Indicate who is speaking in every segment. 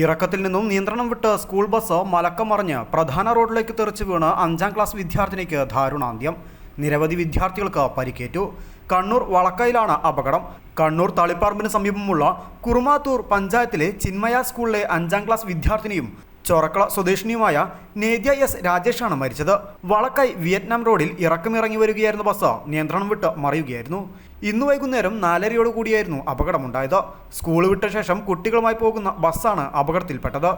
Speaker 1: ഇറക്കത്തിൽ നിന്നും നിയന്ത്രണം വിട്ട് സ്കൂൾ ബസ് മലക്കം മറിഞ്ഞ് പ്രധാന റോഡിലേക്ക് തെറിച്ച് വീണ് അഞ്ചാം ക്ലാസ് വിദ്യാർത്ഥിനിക്ക് ദാരുണാന്ത്യം. നിരവധി വിദ്യാർത്ഥികൾക്ക് പരിക്കേറ്റു. കണ്ണൂർ വളക്കയിലാണ് അപകടം. കണ്ണൂർ തളിപ്പറമ്പിന് സമീപമുള്ള കുറുമാത്തൂർ പഞ്ചായത്തിലെ ചിന്മയ സ്കൂളിലെ അഞ്ചാം ക്ലാസ് വിദ്യാർത്ഥിനിയും ചൊറക്കള സ്വദേശിനിയുമായ നേദ്യ എസ് രാജേഷാണ് മരിച്ചത്. വളക്കൈ വിയറ്റ്നാം റോഡിൽ ഇറക്കമിറങ്ങി വരികയായിരുന്ന ബസ് നിയന്ത്രണം വിട്ട് മറിയുകയായിരുന്നു. ഇന്ന് വൈകുന്നേരം നാലരയോട് കൂടിയായിരുന്നു അപകടമുണ്ടായത്. സ്കൂൾ വിട്ട ശേഷം കുട്ടികളുമായി പോകുന്ന ബസ്സാണ് അപകടത്തിൽപ്പെട്ടത്.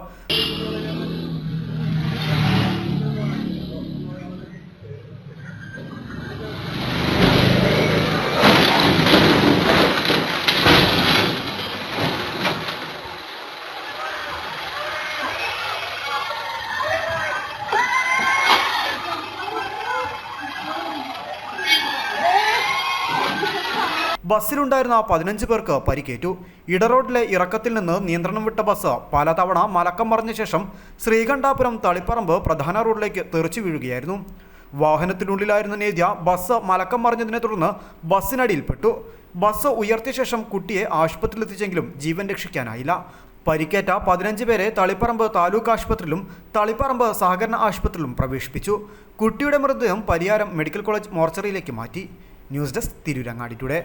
Speaker 1: ബസ്സിലുണ്ടായിരുന്ന പതിനഞ്ച് പേർക്ക് പരിക്കേറ്റു. ഇടറോഡിലെ ഇറക്കത്തിൽ നിന്ന് നിയന്ത്രണം വിട്ട ബസ് പലതവണ മലക്കം മറിഞ്ഞ ശേഷം ശ്രീകണ്ഠാപുരം തളിപ്പറമ്പ് പ്രധാന റോഡിലേക്ക് തെറിച്ചു വീഴുകയായിരുന്നു. വാഹനത്തിനുള്ളിലായിരുന്ന നേദ്യ ബസ് മലക്കം മറിഞ്ഞതിനെ തുടർന്ന് ബസ്സിനടിയിൽപ്പെട്ടു. ബസ് ഉയർത്തിയ ശേഷം കുട്ടിയെ ആശുപത്രിയിലെത്തിച്ചെങ്കിലും ജീവൻ രക്ഷിക്കാനായില്ല. പരിക്കേറ്റ പതിനഞ്ച് പേരെ തളിപ്പറമ്പ് താലൂക്ക് ആശുപത്രിയിലും തളിപ്പറമ്പ് സഹകരണ ആശുപത്രിയിലും പ്രവേശിപ്പിച്ചു. കുട്ടിയുടെ മൃതദേഹം പരിയാരം മെഡിക്കൽ കോളേജ് മോർച്ചറിയിലേക്ക് മാറ്റി. News desk Tirurangadi today